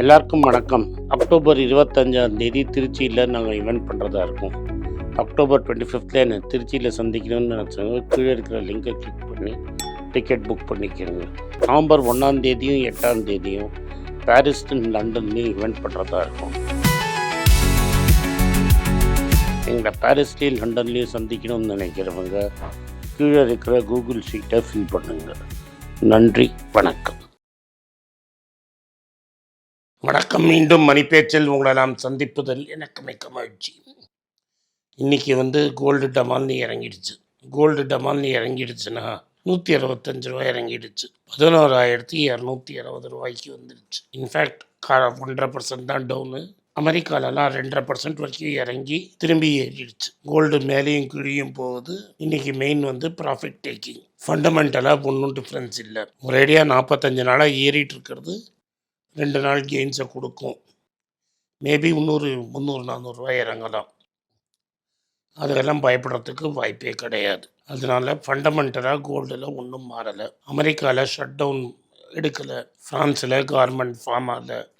எல்லாருக்கும் வணக்கம். அக்டோபர் இருபத்தஞ்சாம் தேதி திருச்சியில் நாங்கள் ஈவெண்ட் பண்ணுறதா இருக்கோம். அக்டோபர் டுவெண்ட்டி ஃபிஃப்த்தில் என்னை திருச்சியில் சந்திக்கணும்னு நினச்சவங்க கீழே இருக்கிற லிங்கை கிளிக் பண்ணி டிக்கெட் புக் பண்ணிக்கோங்க. நவம்பர் ஒன்றாம் தேதியும் எட்டாம் தேதியும் பாரிஸ் லண்டன்லேயும் ஈவெண்ட் பண்ணுறதா இருக்கும். எங்களை பாரிஸ்லேயும் லண்டன்லேயும் சந்திக்கணும்னு நினைக்கிறவங்க கீழே இருக்கிற கூகுள் ஷீட்டை ஃபில் பண்ணுங்கள் நன்றி வணக்கம். வணக்கம் மீண்டும் மணிப்பேச்சில் உங்களை நாம் சந்திப்பதில் எனக்கு மிக்க மகிழ்ச்சி. இன்னைக்கு வந்து கோல்டு டமால்னு இறங்கிடுச்சு. கோல்டு டமால்னு இறங்கிடுச்சுன்னா நூற்றி அறுபத்தஞ்சு ரூபாய் இறங்கிடுச்சு. பதினோராயிரத்தி இரநூத்தி அறுபது ரூபாய்க்கு வந்துடுச்சு. இன்ஃபேக்ட் கா ஒன்றரை பர்சன்ட் தான் டவுனு அமெரிக்காலலாம் ரெண்டரை பர்சன்ட் வரைக்கும் இறங்கி திரும்பி ஏறிடுச்சு. கோல்டு மேலேயும் கீழேயும் போகுது. இன்றைக்கி மெயின் வந்து ப்ராஃபிட் டேக்கிங் ஃபண்டமெண்டலாக ஒன்றும் டிஃப்ரென்ஸ் இல்லை. ஒரேடியாக நாற்பத்தஞ்சு நாளாக ஏறிட்டு இருக்கிறது. ரெண்டு நாள் கெயின்ஸை கொடுக்கும். மேபி இன்னொரு முந்நூறு நானூறுரூவா இறங்கலாம். அதெல்லாம் பயப்படுறதுக்கு வாய்ப்பே கிடையாது. அதனால ஃபண்டமெண்டலாக கோல்டில் ஒன்றும் மாறலை. அமெரிக்காவில் ஷட் டவுன் எடுக்கலை. ஃப்ரான்ஸில் கார்மெண்ட் ஃபார்ம் ஆகலை.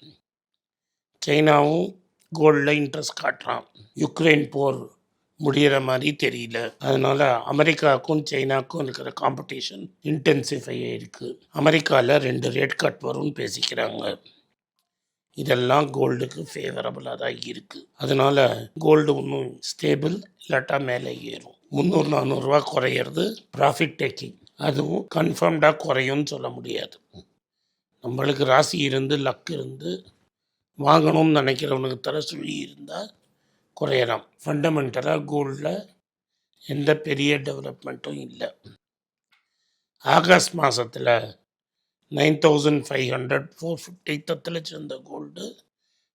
சைனாவும் கோல்டில் இன்ட்ரெஸ்ட் காட்டுறான். யுக்ரைன் போர் முடிகிற மாதிரி தெரியல. அதனால அமெரிக்காவுக்கும் சைனாக்கும் இருக்கிற காம்படிஷன் இன்டென்சிஃபை இருக்குது அமெரிக்காவில் ரெண்டு ரேட் கட் வரும்னு பேசிக்கிறாங்க. இதெல்லாம் கோல்டுக்கு ஃபேவரபுளாக தான் இருக்குது அதனால கோல்டு ஒன்றும் ஸ்டேபிள் இல்லாட்டா மேலே ஏறும். முந்நூறு நானூறுரூவா குறையிறது ப்ராஃபிட் டேக்கிங் அதுவும் கன்ஃபார்ம்டாக குறையும்னு சொல்ல முடியாது. நம்மளுக்கு ராசி இருந்து லக் இருந்து வாங்கணும்னு நினைக்கிறவனுக்கு தர சொல்லி இருந்தால் குறையலாம் ஃபண்டமெண்டலாக கோல்டில் எந்த பெரிய டெவலப்மெண்ட்டும் இல்லை. ஆகஸ்ட் மாதத்தில் nine thousand five hundred four fifty தத்தில் சேர்ந்த கோல்டு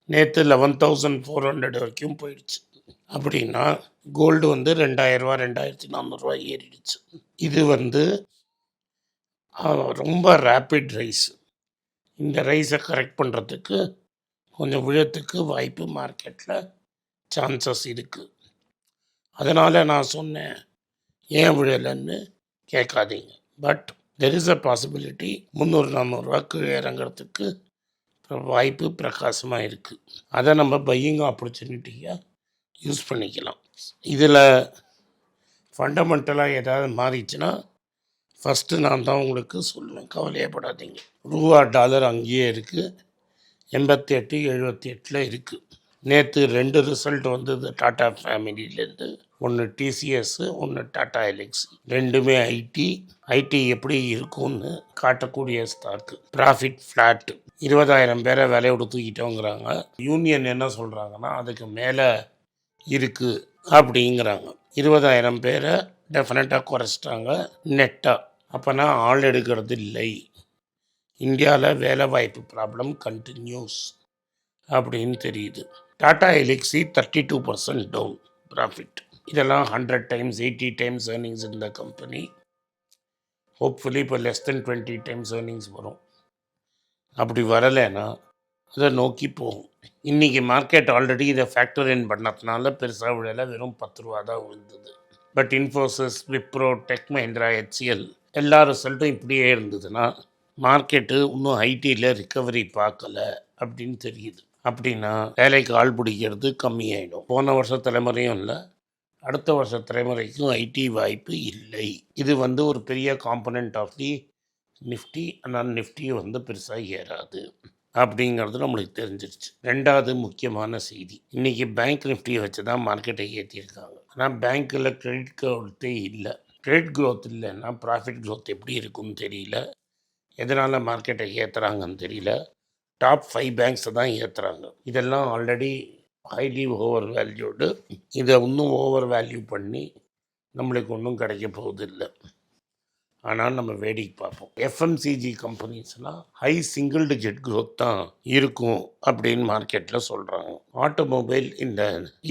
நேற்று லெவன் தௌசண்ட் ஃபோர் ஹண்ட்ரட் வரைக்கும் போயிடுச்சு. அப்படின்னா கோல்டு வந்து ரெண்டாயிரரூவா ரெண்டாயிரத்தி நானூறுரூவா ஏறிடுச்சு. இது வந்து ரொம்ப ரேப்பிட் ரைஸ் இந்த ரைஸை கரெக்ட் பண்ணுறதுக்கு கொஞ்சம் விழத்துக்கு வாய்ப்பு மார்க்கெட்டில் சான்சஸ் இருக்குது அதனால் நான் சொன்னேன் ஏன் விழலைன்னு கேட்காதீங்க. But there is a possibility முந்நூறு நானூறுரூவா கீழே இறங்குறதுக்கு வாய்ப்பு பிரகாசமாக இருக்குது அதை நம்ம பையிங் ஆப்பர்ச்சுனிட்டியாக யூஸ் பண்ணிக்கலாம். இதில் ஃபண்டமெண்டலாக ஏதாவது மாறிச்சுன்னா ஃபஸ்ட்டு நான் தான் உங்களுக்கு சொல்லுவேன் கவலையப்படாதீங்க. ரூபா டாலர் அங்கேயே இருக்குது எண்பத்தி எட்டு எழுபத்தி எட்டில் இருக்குது நேற்று ரெண்டு ரிசல்ட் வந்தது டாடா ஃபேமிலியிலேருந்து. ஒன்று டிசிஎஸ் ஒன்று டாடா எலெக்ஸ். ரெண்டுமே ஐடி. ஐடி எப்படி இருக்கும்னு காட்டக்கூடிய ஸ்டாக்கு ப்ராஃபிட் ஃப்ளாட் இருபதாயிரம் பேரை விலையோடு தூக்கிட்டோங்கிறாங்க. யூனியன் என்ன சொல்கிறாங்கன்னா அதுக்கு மேலே இருக்குது அப்படிங்கிறாங்க. இருபதாயிரம் பேரை டெஃபினட்டாக குறைச்சிட்டாங்க. நெட்டாக அப்போனா ஆள் எடுக்கிறது இல்லை. இந்தியாவில் வேலை வாய்ப்பு ப்ராப்ளம் கண்டினியூஸ் அப்படின்னு தெரியுது. Tata Elxsi thirty two percent down profit இதெல்லாம் hundred times eighty times earnings இந்த கம்பெனி ஹோப்ஃபுல்லி இப்போ less than twenty times earnings வரும். அப்படி வரலைன்னா அதை நோக்கி போகும். இன்றைக்கி மார்க்கெட் ஆல்ரெடி இதை ஃபேக்டர் இன் பண்ணதுனால பெருசாக விழல வெறும் பத்து ரூபா தான் விழுந்தது. But Infosys Wipro tech Mahindra HCL எல்லா ரிசல்ட்டும் இப்படியே இருந்ததுன்னா மார்க்கெட்டு இன்னும் ஐடியில் ரிக்கவரி பார்க்கல அப்படின்னு தெரியுது. அப்படின்னா வேலைக்கு ஆள் பிடிக்கிறது கம்மியாயிடும். போன வருஷ தலைமுறையும் இல்லை. அடுத்த வருஷ தலைமுறைக்கும் ஐடி வாய்ப்பு இல்லை. இது வந்து ஒரு பெரிய காம்பனண்ட் ஆஃப் தி நிஃப்டி ஆனால் நிஃப்டி வந்து பெருசாக ஏறாது. அப்படிங்கிறது நம்மளுக்கு தெரிஞ்சிருச்சு. ரெண்டாவது முக்கியமான செய்தி. இன்றைக்கி பேங்க் நிஃப்டியை வச்சு தான் மார்க்கெட்டை ஏற்றியிருக்காங்க ஆனால் பேங்க்கில் கிரெடிட் க்ரோத்தே இல்லை. கிரெடிட் க்ரோத் இல்லைன்னா ப்ராஃபிட் க்ரோத் எப்படி இருக்கும்னு தெரியல. எதனால் மார்க்கெட்டை ஏற்றுறாங்கன்னு தெரியல. டாப் ஃபைவ் பேங்க்ஸை தான் ஏற்றுறாங்க இதெல்லாம் ஆல்ரெடி ஹைலி ஓவர் வேல்யூடு. இதை இன்னும் ஓவர் வேல்யூ பண்ணி நம்மளுக்கு ஒன்றும் கிடைக்க போகுது இல்லை ஆனால் நம்ம வேடிக்கை பார்ப்போம். எஃப்எம்சிஜி கம்பெனிஸ்லாம் ஹை சிங்கிள் டிஜிட் க்ரோத் தான் இருக்கும் அப்படின்னு மார்க்கெட்டில் சொல்கிறாங்க ஆட்டோமொபைல் இந்த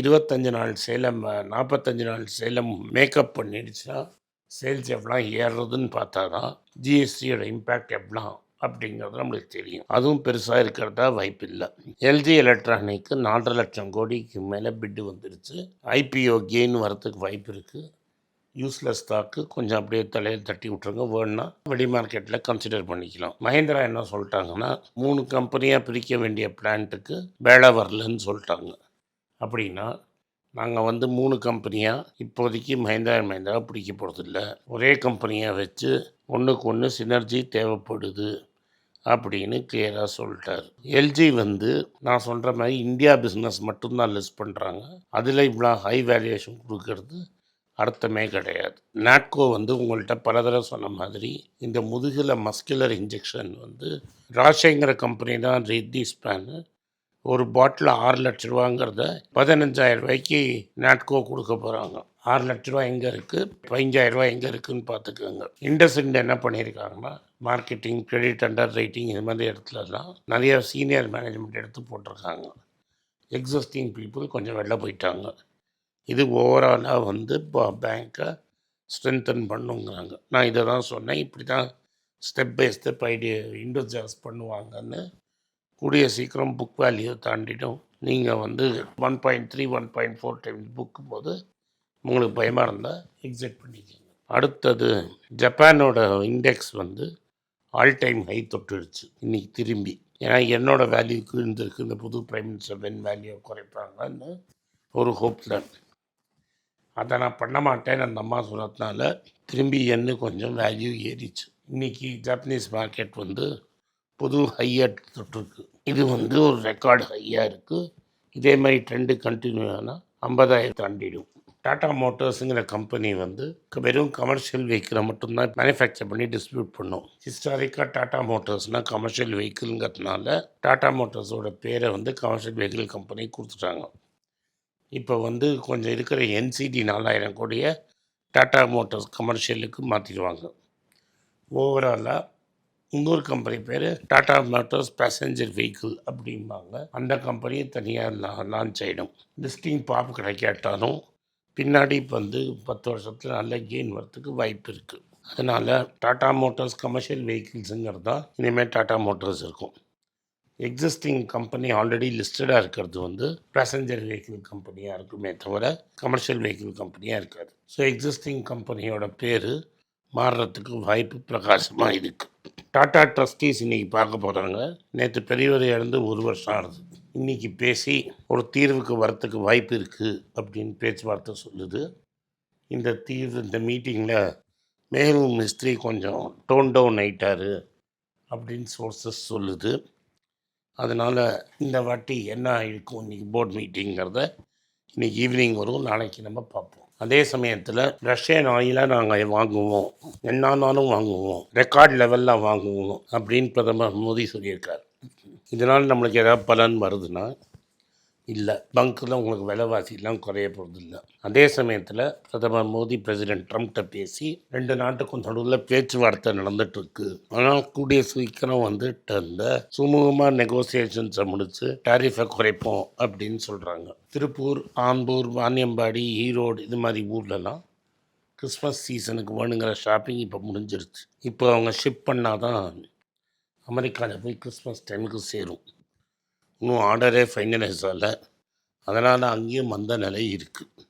இருபத்தஞ்சு நாள் சேலம் நாற்பத்தஞ்சு நாள் சேலம் மேக்கப் பண்ணிடுச்சுன்னா சேல்ஸ் எவ்வளோ ஏறுறதுன்னு பார்த்தா தான் ஜிஎஸ்டியோட இம்பேக்ட் எவ்வளோ அப்படிங்கிறது நம்மளுக்கு தெரியும். அதுவும் பெருசாக இருக்கிறதா வாய்ப்பு இல்லை எல்ஜி எலக்ட்ரானிக்கு நாலரை லட்சம் கோடிக்கு மேலே பிட்டு வந்துருச்சு. ஐபிஓ கெயின் வரத்துக்கு வாய்ப்பு இருக்குது யூஸ்லெஸ் ஸ்டாக்கு கொஞ்சம் அப்படியே தலையில் தட்டி விட்ருங்க வேணும்னா வெளி மார்க்கெட்டில் கன்சிடர் பண்ணிக்கலாம். மஹேந்திரா என்ன சொல்லிட்டாங்கன்னா மூணு கம்பெனியாக பிரிக்க வேண்டிய பிளான்ட்டுக்கு வேலை வரலன்னு சொல்லிட்டாங்க. அப்படின்னா நாங்கள் வந்து மூணு கம்பெனியாக இப்போதைக்கு மஹேந்திரா அண்ட் மஹேந்திரா பிடிக்க போகிறதில்ல ஒரே கம்பெனியாக வச்சு ஒன்றுக்கு ஒன்று சினர்ஜி தேவைப்படுது. அப்படின்னு கிளியராக சொல்லிட்டார். எல்ஜி வந்து நான் சொல்கிற மாதிரி இந்தியா பிஸ்னஸ் மட்டும்தான் லிஸ்ட் பண்ணுறாங்க அதில் இவ்வளோ ஹை வேல்யூஷன் கொடுக்கறது அர்த்தமே கிடையாது. நாட்கோ வந்து உங்கள்கிட்ட பல தடவை சொன்ன மாதிரி இந்த முதுகில் மஸ்குலர் இன்ஜெக்ஷன் வந்து ராஷேங்கிற கம்பெனி தான் ரெட்டி ஸ்பேனு ஒரு பாட்டில் ஆறு லட்ச ரூபாங்கிறத பதினஞ்சாயிரம் ரூபாய்க்கு நாட்கோ கொடுக்க போகிறாங்க ஆறு லட்ச ரூபா எங்கே இருக்குது பதினஞ்சாயிரம் ரூபா எங்கே இருக்குதுன்னு பார்த்துக்கோங்க. இண்டஸ்இண்ட் என்ன பண்ணியிருக்காங்கன்னா மார்க்கெட்டிங் கிரெடிட் அண்டர் ரைட்டிங் இது மாதிரி இடத்துலலாம் நிறைய சீனியர் மேனேஜ்மெண்ட் எடுத்து போட்டிருக்காங்க. எக்ஸிஸ்டிங் பீப்புள் கொஞ்சம் வெளில போயிட்டாங்க. இது ஓவராலாக வந்து பேங்க்கை ஸ்ட்ரென்தன் பண்ணுங்கிறாங்க. நான் இதை தான் சொன்னேன். இப்படி தான் step by step idea individuals பண்ணுவாங்கன்னு கூடிய சீக்கிரம் புக் வேல்யூ தாண்டிடும். நீங்கள் வந்து one point three one point four times புக்கும் போது உங்களுக்கு பயமாக இருந்தால் எக்ஸிட் பண்ணிக்கோங்க. அடுத்தது ஜப்பானோட இண்டெக்ஸ் வந்து ஆல் டைம் ஹை தொட்டுடுச்சு. இன்னைக்கு திரும்பி. ஏன்னா என்னோட வேல்யூக்கு இருந்திருக்கு இந்த புது ப்ரைம் மினிஸ்டர் வென் வேல்யூ குறைப்பாங்கன்னு ஒரு ஹோப்பில் அதை நான் பண்ண மாட்டேன்னு அந்த அம்மா சொன்னதுனால திரும்பி என்ன கொஞ்சம் வேல்யூ ஏறிச்சு. இன்றைக்கி ஜாப்பனீஸ் மார்க்கெட் வந்து புது ஹையாக தொற்றுருக்கு இது வந்து ஒரு ரெக்கார்டு ஹையாக இருக்குது இதே மாதிரி ட்ரெண்டு கண்டினியூ ஆனால் ஐம்பதாயிரம் தாண்டிடும். டாடா மோட்டார்ஸுங்கிற கம்பெனி வந்து வெறும் கமர்ஷியல் வெஹிக்கிளை மட்டும்தான் மேனுஃபேக்சர் பண்ணி டிஸ்ட்ரிபியூட் பண்ணும். ஹிஸ்டாரிக்காக டாடா மோட்டார்ஸ்னால் கமர்ஷியல் வெஹிக்கிள்ங்கிறதுனால டாடா மோட்டார்ஸோட பேரை வந்து கமர்ஷியல் வெஹிக்கிள் கம்பெனி கொடுத்துட்டாங்க. இப்போ வந்து கொஞ்சம் இருக்கிற என்சிடி நாலாயிரம் கோடியை டாடா மோட்டார்ஸ் கமர்ஷியலுக்கு மாற்றிடுவாங்க ஓவராலாக இன்னொரு கம்பெனி பேர் டாடா மோட்டார்ஸ் பேசஞ்சர் வெஹிக்கிள் அப்படிம்பாங்க. அந்த கம்பெனியை தனியாக லான்ச் ஆகிடும் லிஸ்டிங் பாப் கிடைக்காட்டாலும் பின்னாடி வந்து பத்து வருஷத்தில் நல்ல கெயின் வரத்துக்கு வாய்ப்பு இருக்குது அதனால் டாடா மோட்டார்ஸ் கமர்ஷியல் வெஹிக்கிள்ஸுங்கிறது தான் இனிமேல் டாடா மோட்டார்ஸ் இருக்கும் எக்ஸிஸ்டிங் கம்பெனி ஆல்ரெடி லிஸ்டடாக இருக்கிறது வந்து பேசஞ்சர் வெஹிக்கிள் கம்பெனியாக இருக்குமே தவிர கமர்ஷியல் வெஹிக்கிள் கம்பெனியாக இருக்காது. ஸோ எக்ஸிஸ்டிங் கம்பெனியோட பேர் மாறுறதுக்கு வாய்ப்பு பிரகாசமாக இருக்குது டாடா ட்ரஸ்டீஸ் இன்றைக்கி பார்க்க போகிறாங்க நேற்று பெரியவரை இழந்து ஒரு வருஷம் ஆகுது இன்றைக்கி பேசி ஒரு தீர்வுக்கு வரத்துக்கு வாய்ப்பு இருக்குது அப்படின்னு பேச்சுவார்த்தை சொல்லுது. இந்த தீர்வு இந்த மீட்டிங்கில் மேலும் மிஸ்திரி கொஞ்சம் டோன் டவுன் ஆயிட்டார் அப்படின்னு சோர்சஸ் சொல்லுது. அதனால் இந்த வாட்டி என்ன ஆகிருக்கும் இன்றைக்கி போர்ட் மீட்டிங்கிறத இன்றைக்கி ஈவினிங் வரும். நாளைக்கு நம்ம பார்ப்போம். அதே சமயத்தில் ரஷ்யன் ஆயிலை நாங்கள் வாங்குவோம். என்னானாலும் வாங்குவோம். ரெக்கார்ட் லெவலில் வாங்குவோம் அப்படின்னு பிரதமர் மோடி சொல்லியிருக்கார். இதனால் நம்மளுக்கு ஏதாவது பலன் வருதுன்னா இல்லை. பங்க்கில் உங்களுக்கு விலைவாசிலாம் குறைய போகிறது இல்லை அதே சமயத்தில் பிரதமர் மோடி பிரசிடென்ட் ட்ரம்ப்கிட்ட பேசி ரெண்டு நாட்டுக்கும் நடுவில் பேச்சுவார்த்தை நடந்துட்டுருக்கு. ஆனால் கூடிய சீக்கிரம் வந்துட்டு அந்த சுமூகமாக நெகோசியேஷன்ஸை முடித்து டாரிஃபை குறைப்போம் அப்படின்னு சொல்கிறாங்க திருப்பூர் ஆம்பூர் வாணியம்பாடி ஈரோடு இது மாதிரி ஊர்லலாம் கிறிஸ்மஸ் சீசனுக்கு வேணுங்கிற ஷாப்பிங் இப்போ முடிஞ்சிருச்சு. இப்போ அவங்க ஷிப் பண்ணால் தான் அமெரிக்காவில் போய் கிறிஸ்மஸ் டைமுக்கு சேரும். இன்னும் ஆர்டரே ஃபைனலைஸ் ஆகலை. அதனால் அங்கேயும் மந்த நிலை இருக்குது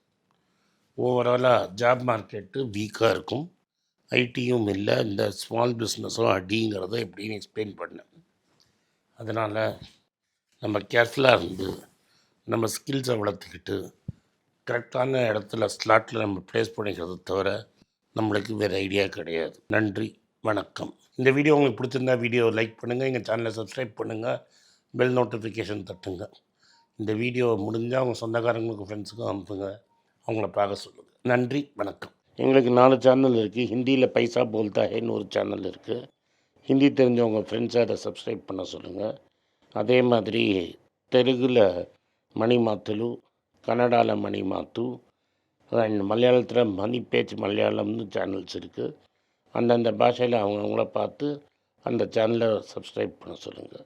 ஓவராலாக ஜாப் மார்க்கெட்டு வீக்காக இருக்கும். ஐடியும் இல்லை. இந்த ஸ்மால் பிஸ்னஸும் அடிங்கிறத எப்படின்னு எக்ஸ்பிளைன் பண்ணேன். அதனால் நம்ம கேர்ஃபுல்லாக இருந்து நம்ம ஸ்கில்ஸை வளர்த்துக்கிட்டு கரெக்டான இடத்துல ஸ்லாட்டில் நம்ம ப்ளேஸ் பண்ணிக்கிறத தவிர நம்மளுக்கு வேறு ஐடியா கிடையாது. நன்றி. வணக்கம். இந்த வீடியோ உங்களுக்கு பிடிச்சிருந்தா வீடியோ லைக் பண்ணுங்கள் எங்கள் சேனலை சப்ஸ்கிரைப் பண்ணுங்கள் பெல் நோட்டிஃபிகேஷன் தட்டுங்க. இந்த வீடியோ முடிஞ்சால் அவங்க சொந்தக்காரங்களுக்கும் ஃப்ரெண்ட்ஸுக்கும் அனுப்புங்க. அவங்கள பார்க்க சொல்லுங்கள் நன்றி வணக்கம். எங்களுக்கு நாலு சேனல் இருக்குது ஹிந்தியில் பைசா போல்தா ஹேன்னு ஒரு சேனல் இருக்குது ஹிந்தி தெரிஞ்சவங்க ஃப்ரெண்ட்ஸை அதை சப்ஸ்கிரைப் பண்ண சொல்லுங்கள் அதே மாதிரி தெலுங்கில் மணி மாத்தலு கன்னடாவில் மணி மாத்து அண்ட் மலையாளத்தில் மணி பேச்சு மலையாளம்னு சேனல்ஸ் இருக்குது அந்தந்த பாஷையில் அவங்கவுங்கள பார்த்து அந்த சேனலை சப்ஸ்கிரைப் பண்ண சொல்லுங்கள்